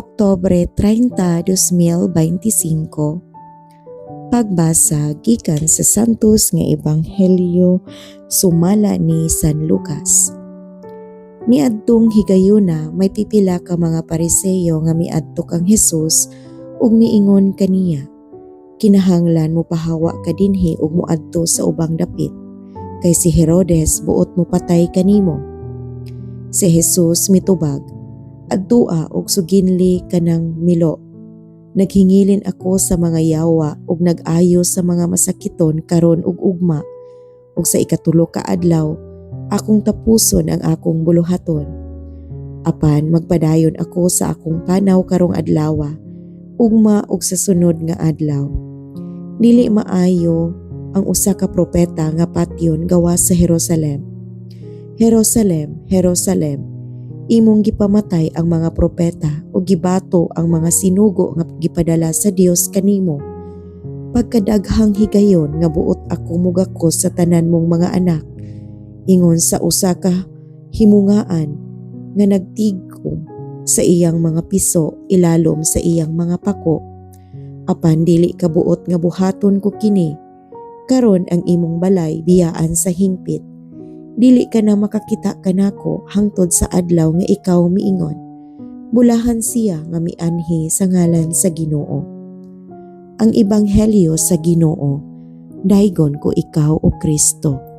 Oktobre 30, 2025 Pagbasa gikan sa Santos nga Ebanghelyo sumala ni San Lucas. Niadtong higayuna may pipila ka mga pariseyo nga miadto kang Hesus ug miingon kaniya. Kinahanglan mo pahawa ka dinhi ug moadto sa ubang dapit kay si Herodes buot mo patay kanimo. Si Jesus mitubag adtua og suginli kanang milo. Naghingilin ako sa mga yawa ug nag-ayo sa mga masakiton karon ug ugma. Ug sa ikatulo ka adlaw, akong tapuson ang akong buluhaton. Apan magpadayon ako sa akong panaw karong adlawa, ugma ug sa sunod nga adlaw. Dili maayo ang usa ka propeta nga patyon gawa sa Jerusalem. Jerusalem, Jerusalem, imong gipamatay ang mga propeta o gibato ang mga sinugo nga gipadala sa Dios kanimo. Pagkadaghang higayon nga buot ako mugakos sa tanan mong mga anak, ingon sa usa ka himungaan nga nagtigom sa iyang mga piso ilalom sa iyang mga pako. Apan dili ka buot nga buhaton ko kini, karon ang imong balay biyaan sa hingpit dili ka na makakita kanako hangtod sa adlaw nga ikaw miingon. Bulahan siya nga mianhi sa ngalan sa Ginoo. Ang ebanghelyo sa Ginoo, daygon ko ikaw o Kristo.